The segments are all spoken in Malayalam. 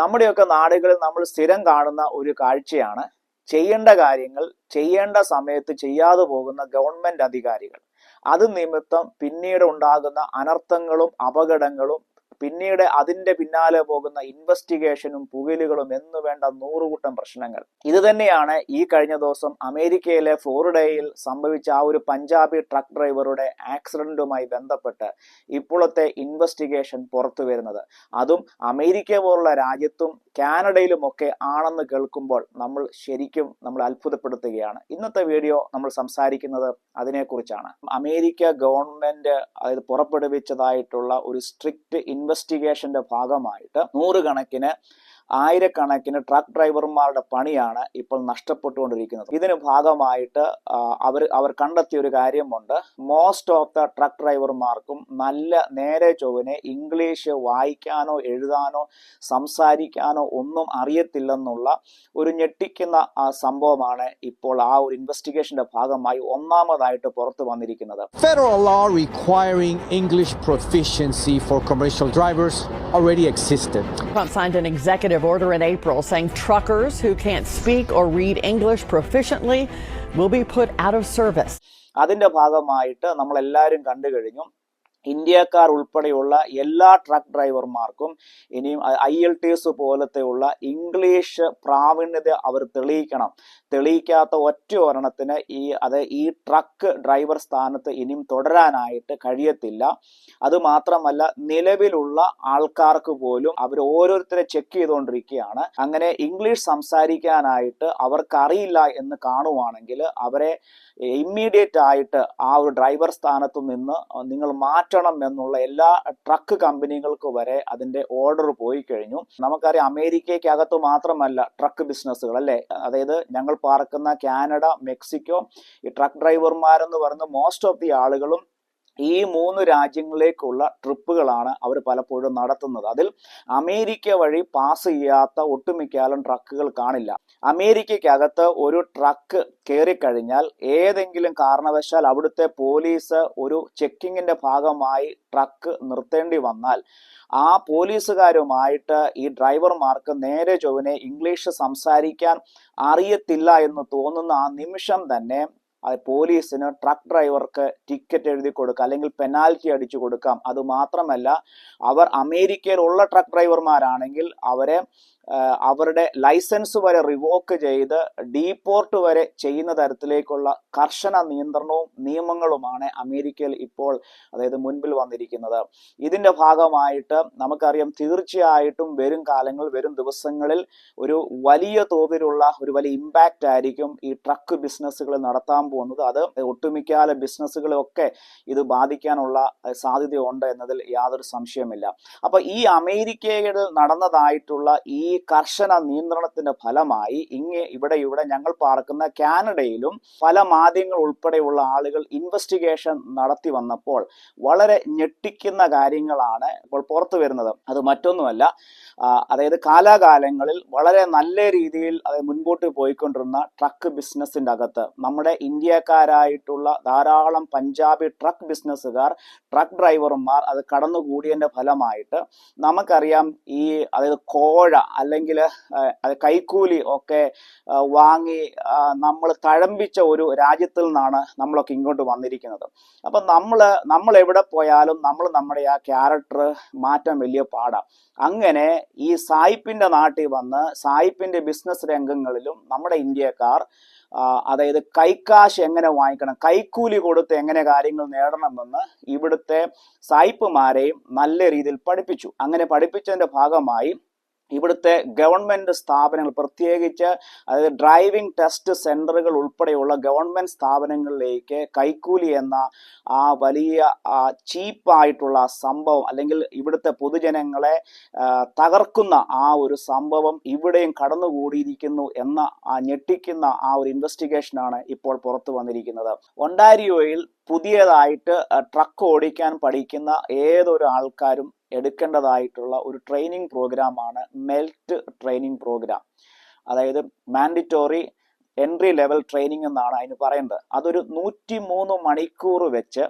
നമ്മുടെയൊക്കെ നാടുകളിൽ നമ്മൾ സ്ഥിരം കാണുന്ന ഒരു കാഴ്ചയാണ് ചെയ്യേണ്ട കാര്യങ്ങൾ ചെയ്യേണ്ട സമയത്ത് ചെയ്യാതെ പോകുന്ന ഗവൺമെന്റ് അധികാരികൾ. അത് നിമിത്തം പിന്നീട് ഉണ്ടാകുന്ന അനർത്ഥങ്ങളും അപകടങ്ങളും പിന്നീട് അതിന്റെ പിന്നാലെ പോകുന്ന ഇൻവെസ്റ്റിഗേഷനും പുകലുകളും എന്ന് വേണ്ട നൂറുകൂട്ടം പ്രശ്നങ്ങൾ. ഇത് തന്നെയാണ് ഈ കഴിഞ്ഞ ദിവസം അമേരിക്കയിലെ ഫ്ലോറിഡയിൽ സംഭവിച്ച ആ ഒരു പഞ്ചാബി ട്രക്ക് ഡ്രൈവറുടെ ആക്സിഡന്റുമായി ബന്ധപ്പെട്ട് ഇപ്പോഴത്തെ ഇൻവെസ്റ്റിഗേഷൻ പുറത്തു വരുന്നത്. അതും അമേരിക്ക പോലുള്ള രാജ്യത്തും കാനഡയിലുമൊക്കെ ആണെന്ന് കേൾക്കുമ്പോൾ നമ്മൾ ശരിക്കും നമ്മൾ അത്ഭുതപ്പെടുത്തുകയാണ്. ഇന്നത്തെ വീഡിയോ നമ്മൾ സംസാരിക്കുന്നത് അതിനെക്കുറിച്ചാണ്. അമേരിക്ക ഗവൺമെന്റ് അതായത് പുറപ്പെടുവിച്ചതായിട്ടുള്ള ഒരു സ്ട്രിക്റ്റ് ഇൻവെസ്റ്റിഗേഷന്റെ ഭാഗമായിട്ട് നൂറുകണക്കിന് ആയിരക്കണക്കിന് ട്രക്ക് ഡ്രൈവർമാരുടെ പണിയാണ് ഇപ്പോൾ നഷ്ടപ്പെട്ടുകൊണ്ടിരിക്കുന്നത്. ഇതിന് ഭാഗമായിട്ട് അവർ അവർ കണ്ടെത്തിയ ഒരു കാര്യമുണ്ട്. മോസ്റ്റ് ഓഫ് ദ ട്രക്ക് ഡ്രൈവർമാർക്കും നല്ല നേരെ ചൊവ്വനെ ഇംഗ്ലീഷ് വായിക്കാനോ എഴുതാനോ സംസാരിക്കാനോ ഒന്നും അറിയത്തില്ലെന്നുള്ള ഒരു ഞെട്ടിക്കുന്ന ആ, സംഭവമാണ് ഇപ്പോൾ ആ ഒരു ഇൻവെസ്റ്റിഗേഷന്റെ ഭാഗമായി ഒന്നാമതായിട്ട് പുറത്തു വന്നിരിക്കുന്നത്. Federal law requiring English proficiency for commercial drivers already existed. Trump signed an executive order in April saying truckers who can't speak or read English proficiently will be put out of service. അതിന്റെ ഭാഗമായിട്ട് നമ്മൾ എല്ലാവരും കണ്ടു കഴിഞ്ഞു ഇന്ത്യക്കാർ ഉൾപ്പെടെയുള്ള എല്ലാ ട്രക്ക് ഡ്രൈവർമാർക്കും ഇനിയും ഐ എൽ ടി എസ് പോലത്തെയുള്ള ഇംഗ്ലീഷ് പ്രാവീണ്യത അവർ തെളിയിക്കണം. തെളിയിക്കാത്ത ഒറ്റ ഒരെണ്ണത്തിന് ഈ അത് ഈ ട്രക്ക് ഡ്രൈവർ സ്ഥാനത്ത് ഇനിയും തുടരാനായിട്ട് കഴിയത്തില്ല. അത് മാത്രമല്ല നിലവിലുള്ള ആൾക്കാർക്ക് പോലും അവർ ഓരോരുത്തരെ ചെക്ക് ചെയ്തുകൊണ്ടിരിക്കുകയാണ് അങ്ങനെ ഇംഗ്ലീഷ് സംസാരിക്കാനായിട്ട് അവർക്ക് അറിയില്ല എന്ന് കാണുവാണെങ്കിൽ അവരെ ഇമ്മീഡിയറ്റ് ആയിട്ട് ആ ഒരു ഡ്രൈവർ സ്ഥാനത്ത് നിന്ന് നിങ്ങൾ മാറ്റണം എന്നുള്ള എല്ലാ ട്രക്ക് കമ്പനികൾക്ക് വരെ അതിന്റെ ഓർഡർ പോയി കഴിഞ്ഞു. നമുക്കറിയാം അമേരിക്കയ്ക്കകത്ത് മാത്രമല്ല ട്രക്ക് ബിസിനസ്സുകൾ അല്ലെ? അതായത് ഞങ്ങൾ പാർക്കുന്ന കാനഡ മെക്സിക്കോ ഈ ട്രക്ക് ഡ്രൈവർമാരെന്ന് പറയുന്ന മോസ്റ്റ് ഓഫ് ദി ആളുകളും ഈ മൂന്ന് രാജ്യങ്ങളിലേക്കുള്ള ട്രിപ്പുകളാണ് അവർ പലപ്പോഴും നടത്തുന്നത്. അതിൽ അമേരിക്ക വഴി പാസ് ചെയ്യാത്ത ഒട്ടുമിക്കാലും ട്രക്കുകൾ കാണില്ല. അമേരിക്കയ്ക്കകത്ത് ഒരു ട്രക്ക് കയറിക്കഴിഞ്ഞാൽ ഏതെങ്കിലും കാരണവശാൽ അവിടുത്തെ പോലീസ് ഒരു ചെക്കിങ്ങിന്റെ ഭാഗമായി ട്രക്ക് നിർത്തേണ്ടി വന്നാൽ ആ പോലീസുകാരുമായിട്ട് ഈ ഡ്രൈവർമാർക്ക് നേരെ ചൊവ്വനെ ഇംഗ്ലീഷ് സംസാരിക്കാൻ അറിയത്തില്ല എന്ന് തോന്നുന്ന ആ നിമിഷം തന്നെ അത് പോലീസിന് ട്രക്ക് ഡ്രൈവർക്ക് ടിക്കറ്റ് എഴുതി കൊടുക്കാം അല്ലെങ്കിൽ പെനാൽറ്റി അടിച്ചു കൊടുക്കാം. അത് മാത്രമല്ല അവർ അമേരിക്കയിലുള്ള ട്രക്ക് ഡ്രൈവർമാരാണെങ്കിൽ അവരെ അവരുടെ ലൈസൻസ് വരെ റിവോക്ക് ചെയ്ത് ഡീപോർട്ട് വരെ ചെയ്യുന്ന തരത്തിലേക്കുള്ള കർശന നിയന്ത്രണവും നിയമങ്ങളുമാണ് അമേരിക്കയിൽ ഇപ്പോൾ അതായത് മുൻപിൽ വന്നിരിക്കുന്നത്. ഇതിന്റെ ഭാഗമായിട്ട് നമുക്കറിയാം തീർച്ചയായിട്ടും വരും കാലങ്ങൾ വരും ദിവസങ്ങളിൽ ഒരു വലിയ തോതിലുള്ള ഒരു വലിയ ഇമ്പാക്റ്റ് ആയിരിക്കും ഈ ട്രക്ക് ബിസിനസ്സുകൾ നടത്താൻ പോകുന്നത്. അത് ഒട്ടുമിക്കാല ബിസിനസ്സുകളൊക്കെ ഇത് ബാധിക്കാനുള്ള സാധ്യത സാധ്യതയുണ്ട് എന്നതിൽ യാതൊരു സംശയമില്ല അപ്പൊ ഈ അമേരിക്കയിൽ നടന്നതായിട്ടുള്ള ഈ കർശന നിയന്ത്രണത്തിന്റെ ഫലമായി ഇങ്ങ് ഇവിടെ ഇവിടെ ഞങ്ങൾ പാർക്കുന്ന കാനഡയിലും പല മാധ്യമങ്ങൾ ഉൾപ്പെടെയുള്ള ആളുകൾ ഇൻവെസ്റ്റിഗേഷൻ നടത്തി വന്നപ്പോൾ വളരെ ഞെട്ടിക്കുന്ന കാര്യങ്ങളാണ് ഇപ്പോൾ പുറത്തു വരുന്നത്. അത് മറ്റൊന്നുമല്ല അതായത് കാലാകാലങ്ങളിൽ വളരെ നല്ല രീതിയിൽ അത് മുൻപോട്ട് പോയിക്കൊണ്ടിരുന്ന ട്രക്ക് ബിസിനസ്സിന്റെ അകത്ത് നമ്മുടെ ഇന്ത്യക്കാരായിട്ടുള്ള ധാരാളം പഞ്ചാബി ട്രക്ക് ബിസിനസ്സുകാർ ട്രക്ക് ഡ്രൈവർമാർ അത് കടന്നുകൂടിയതിന്റെ ഫലമായിട്ട് നമുക്കറിയാം ഈ അതായത് കോഴ അല്ലെങ്കിൽ കൈക്കൂലി ഒക്കെ വാങ്ങി നമ്മൾ തഴമ്പിച്ച ഒരു രാജ്യത്തിൽ നിന്നാണ് നമ്മളൊക്കെ ഇങ്ങോട്ട് വന്നിരിക്കുന്നത്. അപ്പം നമ്മൾ നമ്മൾ എവിടെ പോയാലും നമ്മൾ നമ്മുടെ ആ ക്യാരക്ടർ മാറ്റാൻ വലിയ പാടാണ് അങ്ങനെ ഈ സായിപ്പിന്റെ നാട്ടിൽ വന്ന് സായിപ്പിന്റെ ബിസിനസ് രംഗങ്ങളിലും നമ്മുടെ ഇന്ത്യക്കാർ അതായത് കൈക്കാശ് എങ്ങനെ വാങ്ങിക്കണം കൈക്കൂലി കൊടുത്ത് എങ്ങനെ കാര്യങ്ങൾ നേടണമെന്ന് ഇവിടുത്തെ സായിപ്പുമാരെയും നല്ല രീതിയിൽ പഠിപ്പിച്ചു. അങ്ങനെ പഠിപ്പിച്ചതിന്റെ ഭാഗമായി ഇവിടുത്തെ ഗവൺമെന്റ് സ്ഥാപനങ്ങൾ പ്രത്യേകിച്ച് അതായത് ഡ്രൈവിംഗ് ടെസ്റ്റ് സെന്ററുകൾ ഉൾപ്പെടെയുള്ള ഗവൺമെന്റ് സ്ഥാപനങ്ങളിലേക്ക് കൈക്കൂലി എന്ന ആ വലിയ ചീപ്പായിട്ടുള്ള സംഭവം അല്ലെങ്കിൽ ഇവിടുത്തെ പൊതുജനങ്ങളെ തകർക്കുന്ന ആ ഒരു സംഭവം ഇവിടെയും കടന്നുകൂടിയിരിക്കുന്നു എന്ന ആ ഞെട്ടിക്കുന്ന ആ ഒരു ഇൻവെസ്റ്റിഗേഷനാണ് ഇപ്പോൾ പുറത്തു വന്നിരിക്കുന്നത്. ഒണ്ടാരിയോയിൽ പുതിയതായിട്ട് ട്രക്ക് ഓടിക്കാൻ പഠിക്കുന്ന ഏതൊരു ആൾക്കാരും എടുക്കേണ്ടതായിട്ടുള്ള ഒരു ട്രെയിനിങ് പ്രോഗ്രാമാണ് മെൽറ്റ് ട്രെയിനിങ് പ്രോഗ്രാം അതായത് മാൻഡിറ്റോറി എൻട്രി ലെവൽ ട്രെയിനിങ് എന്നാണ് അതിന് പറയുന്നത് അതൊരു നൂറ്റി മൂന്ന് മണിക്കൂർ വെച്ച്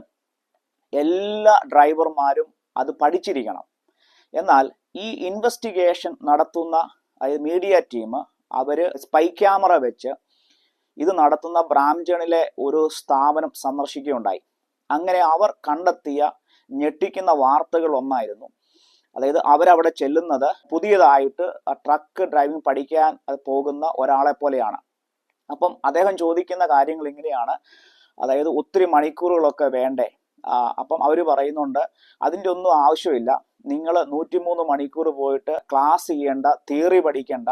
എല്ലാ ഡ്രൈവർമാരും അത് പഠിച്ചിരിക്കണം. എന്നാൽ ഈ ഇൻവെസ്റ്റിഗേഷൻ നടത്തുന്ന മീഡിയ ടീം അവർ സ്പൈ ക്യാമറ വെച്ച് ഇത് നടത്തുന്ന ബ്രാംജണിലെ ഒരു സ്ഥാപനം സന്ദർശിക്കുകയുണ്ടായി. അങ്ങനെ അവർ കണ്ടെത്തിയ ഞെട്ടിക്കുന്ന വാർത്തകൾ ഒന്നായിരുന്നു. അതായത് അവരവിടെ ചെല്ലുന്നത് പുതിയതായിട്ട് ട്രക്ക് ഡ്രൈവിംഗ് പഠിക്കാൻ പോകുന്ന ഒരാളെ പോലെയാണ്. അപ്പം അദ്ദേഹം ചോദിക്കുന്ന കാര്യങ്ങൾ ഇങ്ങനെയാണ്. അതായത് ഒത്തിരി മണിക്കൂറുകളൊക്കെ വേണ്ടേ? അപ്പം അവർ പറയുന്നുണ്ട് അതിന്റെ ഒന്നും ആവശ്യമില്ല. നിങ്ങൾ നൂറ്റിമൂന്ന് മണിക്കൂർ പോയിട്ട് ക്ലാസ് ചെയ്യേണ്ട തിയറി പഠിക്കേണ്ട.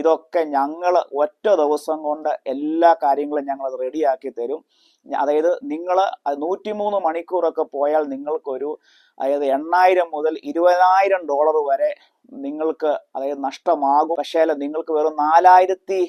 ഇതൊക്കെ ഞങ്ങൾ ഒറ്റ ദിവസം കൊണ്ട് എല്ലാ കാര്യങ്ങളും ഞങ്ങൾ റെഡിയാക്കി തരും. അതായത് നിങ്ങൾ നൂറ്റിമൂന്ന് മണിക്കൂറൊക്കെ പോയാൽ നിങ്ങൾക്കൊരു അതായത് എണ്ണായിരം മുതൽ ഇരുപതിനായിരം ഡോളർ വരെ നിങ്ങൾക്ക് അതായത് നഷ്ടമാകും. പക്ഷേ നിങ്ങൾക്ക് വെറും നാലായിരത്തി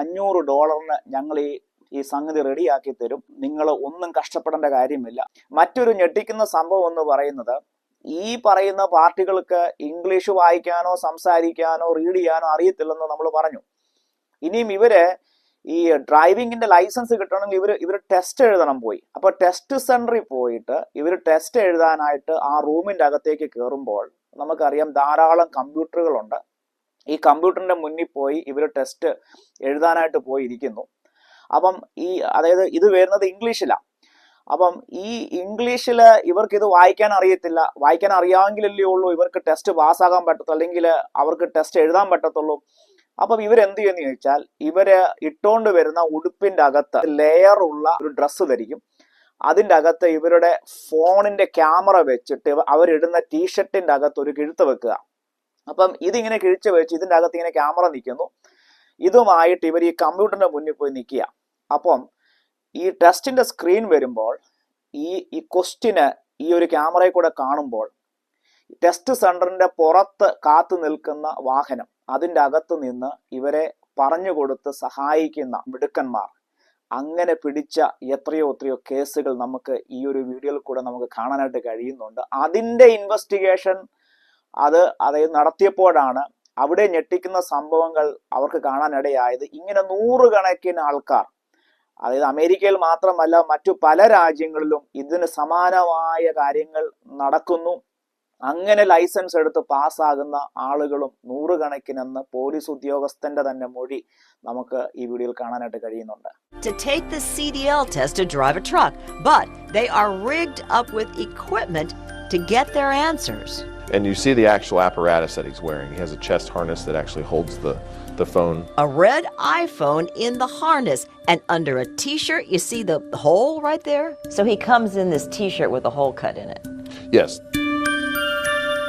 അഞ്ഞൂറ് ഡോളറിന് ഞങ്ങൾ ഈ ഈ സംഗതി റെഡിയാക്കി തരും. നിങ്ങൾ ഒന്നും കഷ്ടപ്പെടേണ്ട കാര്യമില്ല. മറ്റൊരു ഞെട്ടിക്കുന്ന സംഭവം എന്ന് പറയുന്നത് ഈ പറയുന്ന പാർട്ടികൾക്ക് ഇംഗ്ലീഷ് വായിക്കാനോ സംസാരിക്കാനോ റീഡ് ചെയ്യാനോ അറിയത്തില്ലെന്ന് നമ്മൾ പറഞ്ഞു. ഇനിയും ഇവർ ഈ ഡ്രൈവിങ്ങിന്റെ ലൈസൻസ് കിട്ടണമെങ്കിൽ ഇവർ ഇവർ ടെസ്റ്റ് എഴുതണം പോയി. അപ്പൊ ടെസ്റ്റ് സെന്ററിൽ പോയിട്ട് ഇവർ ടെസ്റ്റ് എഴുതാനായിട്ട് ആ റൂമിന്റെ അകത്തേക്ക് കയറുമ്പോൾ നമുക്കറിയാം ധാരാളം കമ്പ്യൂട്ടറുകളുണ്ട് ഈ കമ്പ്യൂട്ടറിന്റെ മുന്നിൽ പോയി ഇവർ ടെസ്റ്റ് എഴുതാനായിട്ട് പോയി ഇരിക്കുന്നു അപ്പം ഈ അതായത് ഇത് വരുന്നത് ഇംഗ്ലീഷിലാണ് അപ്പം ഈ ഇംഗ്ലീഷിൽ ഇവർക്ക് ഇത് വായിക്കാൻ അറിയത്തില്ല. വായിക്കാൻ അറിയാമെങ്കിലല്ലേ ഉള്ളൂ ഇവർക്ക് ടെസ്റ്റ് പാസ്സാകാൻ പറ്റത്തുള്ളൂ. അല്ലെങ്കിൽ അവർക്ക് ടെസ്റ്റ് എഴുതാൻ പറ്റത്തുള്ളൂ. അപ്പം ഇവരെന്ത് ചെയ്യുന്ന ചോദിച്ചാൽ ഇവർ ഇട്ടുകൊണ്ട് വരുന്ന ഉടുപ്പിന്റെ അകത്ത് ലെയർ ഉള്ള ഒരു ഡ്രസ്സ് ധരിക്കും. അതിന്റെ അകത്ത് ഇവരുടെ ഫോണിന്റെ ക്യാമറ വെച്ചിട്ട് അവരിടുന്ന ടീഷർട്ടിന്റെ അകത്ത് ഒരു കിഴുത്ത് വെക്കുക. അപ്പം ഇതിങ്ങനെ കിഴിച്ച് വെച്ച് ഇതിന്റെ അകത്ത് ഇങ്ങനെ ക്യാമറ നിൽക്കുന്നു. ഇതുമായിട്ട് ഇവർ ഈ കമ്പ്യൂട്ടറിന്റെ മുന്നിൽ പോയി നിൽക്കുക. അപ്പം ഈ ടെസ്റ്റിന്റെ സ്ക്രീൻ വരുമ്പോൾ ഈ ഈ ക്വസ്റ്റിന് ഈ ഒരു ക്യാമറയിൽ കൂടെ കാണുമ്പോൾ ടെസ്റ്റ് സെന്ററിന്റെ പുറത്ത് കാത്തു നിൽക്കുന്ന വാഹനം അതിന്റെ അകത്ത് നിന്ന് ഇവരെ പറഞ്ഞു കൊടുത്ത് സഹായിക്കുന്ന മിടുക്കന്മാർ. അങ്ങനെ പിടിച്ച എത്രയോ എത്രയോ കേസുകൾ നമുക്ക് ഈ ഒരു വീഡിയോയിൽ കൂടെ നമുക്ക് കാണാനായിട്ട് കഴിയുന്നുണ്ട്. അതിന്റെ ഇൻവെസ്റ്റിഗേഷൻ അത് അതായത് നടത്തിയപ്പോഴാണ് അവിടെ ഞെട്ടിക്കുന്ന സംഭവങ്ങൾ അവർക്ക് കാണാനിടയായത്. ഇങ്ങനെ നൂറുകണക്കിന് ആൾക്കാർ അതായത് അമേരിക്കയിൽ മാത്രമല്ല മറ്റു പല രാജ്യങ്ങളിലും ഇതിന് സമാനമായ കാര്യങ്ങൾ നടക്കുന്നു അങ്ങനെ ലൈസൻസ് എടുത്ത് പാസ്സാകുന്ന ആളുകളും നൂറുകണക്കിനെന്ന് പോലീസ് ഉദ്യോഗസ്ഥന്റെ തന്നെ മൊഴി നമുക്ക് ഈ വീഡിയോയിൽ കാണാനായിട്ട് കഴിയുന്നുണ്ട് to take the CDL test to drive a truck, but they are rigged up with equipment to get their answers. And you see the actual apparatus that he's wearing. He has a chest harness that actually holds the, the phone. A red iPhone in the harness, and under a t shirt, you see the hole right there? So he comes in this t shirt with a hole cut in it. Yes,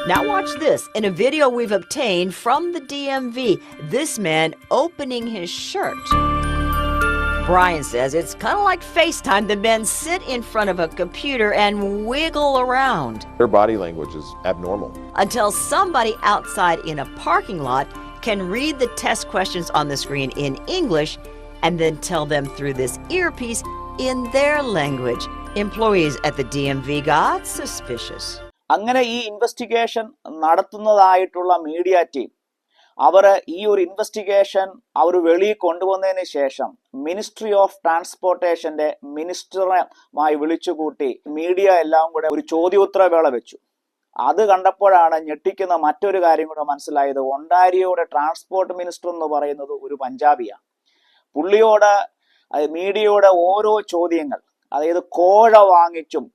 Now, watch this. In a video we've obtained from the DMV, this man opening his shirt. Brian says it's kind of like FaceTime. The men sit in front of a computer and wiggle around their body language is abnormal. until somebody outside in a parking lot can read the test questions on the screen in English and then tell them through this earpiece in their language. Employees at the DMV got suspicious. അങ്ങനെ ഈ ഇൻവെസ്റ്റിഗേഷൻ നടത്തുന്നതായിട്ടുള്ള മീഡിയ ടീം അവർ ഈ ഒരു ഇൻവെസ്റ്റിഗേഷൻ അവർ വെളിയിൽ കൊണ്ടുവന്നതിന് ശേഷം മിനിസ്ട്രി ഓഫ് ട്രാൻസ്പോർട്ടേഷന്റെ മിനിസ്റ്ററുമായി വിളിച്ചുകൂട്ടി മീഡിയ എല്ലാം കൂടെ ഒരു ചോദ്യോത്തരവേള വെച്ചു അത് കണ്ടപ്പോഴാണ് ഞെട്ടിക്കുന്ന മറ്റൊരു കാര്യം കൂടെ മനസ്സിലായത്. ഒണ്ടാരിയോയുടെ ട്രാൻസ്പോർട്ട് മിനിസ്റ്റർ എന്ന് പറയുന്നത് ഒരു പഞ്ചാബിയാണ്. പുള്ളിയോട് മീഡിയയുടെ ഓരോ ചോദ്യങ്ങൾ അതായത് കോഴ വാങ്ങിച്ചും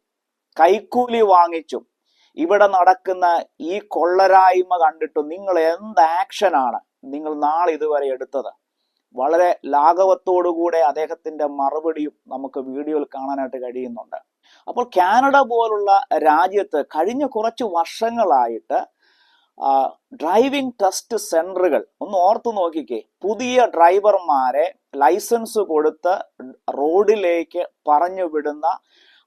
കൈക്കൂലി വാങ്ങിച്ചും ഇവിടെ നടക്കുന്ന ഈ കൊള്ളരായ്മ കണ്ടിട്ട് നിങ്ങൾ എന്ത് ആക്ഷനാണ് നിങ്ങൾ നാളെ ഇതുവരെ എടുത്തത്? വളരെ ലാഘവത്തോടുകൂടെ അദ്ദേഹത്തിന്റെ മറുപടിയും നമുക്ക് വീഡിയോയിൽ കാണാനായിട്ട് കഴിയുന്നുണ്ട്. അപ്പോൾ കാനഡ പോലുള്ള രാജ്യത്ത് കഴിഞ്ഞ കുറച്ച് വർഷങ്ങളായിട്ട് ഡ്രൈവിംഗ് ടെസ്റ്റ് സെന്ററുകൾ ഒന്ന് ഓർത്തു നോക്കിക്കേ. പുതിയ ഡ്രൈവർമാരെ ലൈസൻസ് കൊടുത്ത് റോഡിലേക്ക് പറഞ്ഞു വിടുന്ന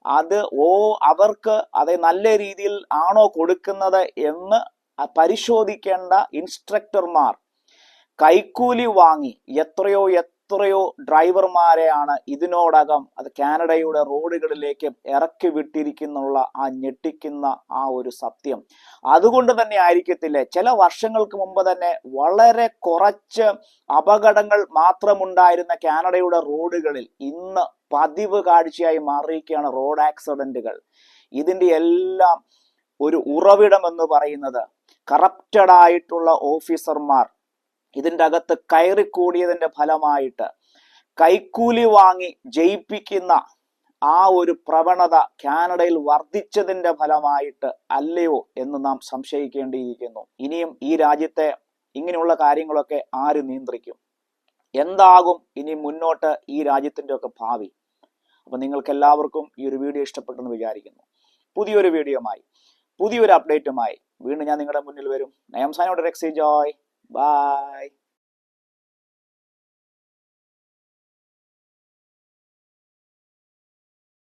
അത് ഓ അവർക്ക് അത് നല്ല രീതിയിൽ ആണോ കൊടുക്കുന്നത് എന്ന് പരിശോധിക്കേണ്ട ഇൻസ്ട്രക്ടർമാർ കൈക്കൂലി വാങ്ങി എത്രയോ എത്രയോ ഡ്രൈവർമാരെയാണ് ഇതിനോടകം അത് കാനഡയുടെ റോഡുകളിലേക്ക് ഇറക്കി വിട്ടിരിക്കുന്നുള്ള ആ ഞെട്ടിക്കുന്ന ആ ഒരു സത്യം. അതുകൊണ്ട് തന്നെ ആയിരിക്കത്തില്ലേ? ചില വർഷങ്ങൾക്ക് മുമ്പ് തന്നെ വളരെ കുറച്ച് അപകടങ്ങൾ മാത്രമുണ്ടായിരുന്ന കാനഡയുടെ റോഡുകളിൽ ഇന്ന് പതിവ് കാഴ്ചയായി മാറിയിരിക്കുകയാണ് റോഡ് ആക്സിഡന്റുകൾ. ഇതിന്റെ എല്ലാം ഒരു ഉറവിടം എന്ന് പറയുന്നത് കറപ്റ്റഡ് ആയിട്ടുള്ള ഓഫീസർമാർ ഇതിന്റെ അകത്ത് കയറിക്കൂടിയതിന്റെ ഫലമായിട്ട് കൈക്കൂലി വാങ്ങി ജയിപ്പിക്കുന്ന ആ ഒരു പ്രവണത കാനഡയിൽ വർദ്ധിച്ചതിന്റെ ഫലമായിട്ട് അല്ലയോ എന്ന് നാം സംശയിക്കേണ്ടിയിരിക്കുന്നു. ഇനിയും ഈ രാജ്യത്തെ ഇങ്ങനെയുള്ള കാര്യങ്ങളൊക്കെ ആര് നിയന്ത്രിക്കും? എന്താകും ഇനി മുന്നോട്ട് ഈ രാജ്യത്തിന്റെ ഒക്കെ ഭാവി? അപ്പം നിങ്ങൾക്ക് എല്ലാവർക്കും ഈ ഒരു വീഡിയോ ഇഷ്ടപ്പെട്ടെന്ന് വിചാരിക്കുന്നു. പുതിയൊരു വീഡിയോമായി പുതിയൊരു അപ്ഡേറ്റുമായി വീണ്ടും ഞാൻ നിങ്ങളുടെ മുന്നിൽ വരും. നയം സാനോട് റെക്സി ജോയ്. Bye.